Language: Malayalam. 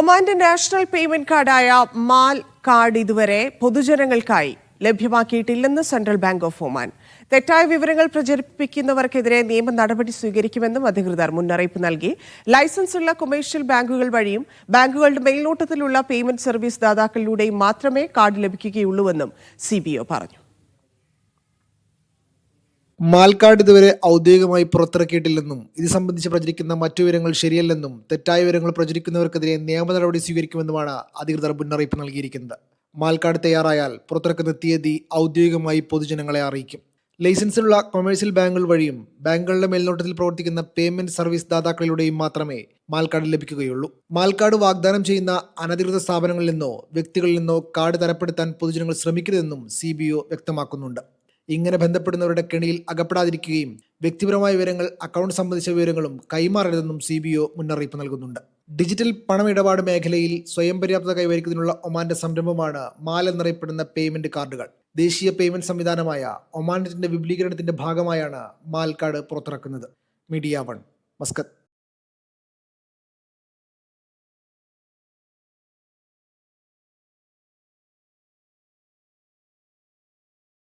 ഒമാന്റെ നാഷണൽ പേയ്മെന്റ് കാർഡായ മാൽ കാർഡ് ഇതുവരെ പൊതുജനങ്ങൾക്കായി ലഭ്യമാക്കിയിട്ടില്ലെന്ന് സെൻട്രൽ ബാങ്ക് ഓഫ് ഒമാൻ. തെറ്റായ വിവരങ്ങൾ പ്രചരിപ്പിക്കുന്നവർക്കെതിരെ നിയമ നടപടി സ്വീകരിക്കുമെന്നും അധികൃതർ മുന്നറിയിപ്പ് നൽകി. ലൈസൻസ് ഉള്ള കൊമേഴ്ഷ്യൽ ബാങ്കുകൾ വഴിയും ബാങ്കുകളുടെ മേൽനോട്ടത്തിലുള്ള പേയ്മെന്റ് സർവീസ് ദാതാക്കളിലൂടെയും മാത്രമേ കാർഡ് ലഭിക്കുകയുള്ളൂവെന്നും സി പറഞ്ഞു. മാൽക്കാർഡ് ഇതുവരെ ഔദ്യോഗികമായി പുറത്തിറക്കിയിട്ടില്ലെന്നും ഇത് സംബന്ധിച്ച് പ്രചരിക്കുന്ന മറ്റു വിവരങ്ങൾ ശരിയല്ലെന്നും തെറ്റായ വിവരങ്ങൾ പ്രചരിക്കുന്നവർക്കെതിരെ നിയമ നടപടി സ്വീകരിക്കുമെന്നുമാണ് അധികൃതർ മുന്നറിയിപ്പ് നൽകിയിരിക്കുന്നത്. മാൽക്കാട് തയ്യാറായാൽ പുറത്തിറക്കുന്ന തീയതി ഔദ്യോഗികമായി പൊതുജനങ്ങളെ അറിയിക്കും. ലൈസൻസിലുള്ള കൊമേഴ്സ്യൽ ബാങ്കുകൾ വഴിയും ബാങ്കുകളുടെ മേൽനോട്ടത്തിൽ പ്രവർത്തിക്കുന്ന പേയ്മെന്റ് സർവീസ് ദാതാക്കളിലൂടെയും മാത്രമേ മാൽക്കാർഡ് ലഭിക്കുകയുള്ളൂ. മാൽക്കാർഡ് വാഗ്ദാനം ചെയ്യുന്ന അനധികൃത സ്ഥാപനങ്ങളിൽ നിന്നോ വ്യക്തികളിൽ നിന്നോ കാർഡ് തരപ്പെടുത്താൻ പൊതുജനങ്ങൾ ശ്രമിക്കരുതെന്നും സി വ്യക്തമാക്കുന്നുണ്ട്. ഇങ്ങനെ ബന്ധപ്പെടുന്നവരുടെ കെണിയിൽ അകപ്പെടാതിരിക്കുകയും വ്യക്തിപരമായ വിവരങ്ങൾ അക്കൗണ്ട് സംബന്ധിച്ച വിവരങ്ങളും കൈമാറരുതെന്നും സി ബി ഒ മുന്നറിയിപ്പ് നൽകുന്നുണ്ട്. ഡിജിറ്റൽ പണമിടപാട് മേഖലയിൽ സ്വയം പര്യാപ്തത കൈവരിക്കുന്നതിനുള്ള ഒമാന്റെ സംരംഭമാണ് മാൽ എന്നറിയപ്പെടുന്ന പേയ്മെന്റ് കാർഡുകൾ ദേശീയ പേയ്മെന്റ് സംവിധാനമായ ഒമാനെറ്റിന്റെ വിപുലീകരണത്തിന്റെ ഭാഗമായാണ് Maal card പുറത്തിറക്കുന്നത്. Media One Muscat.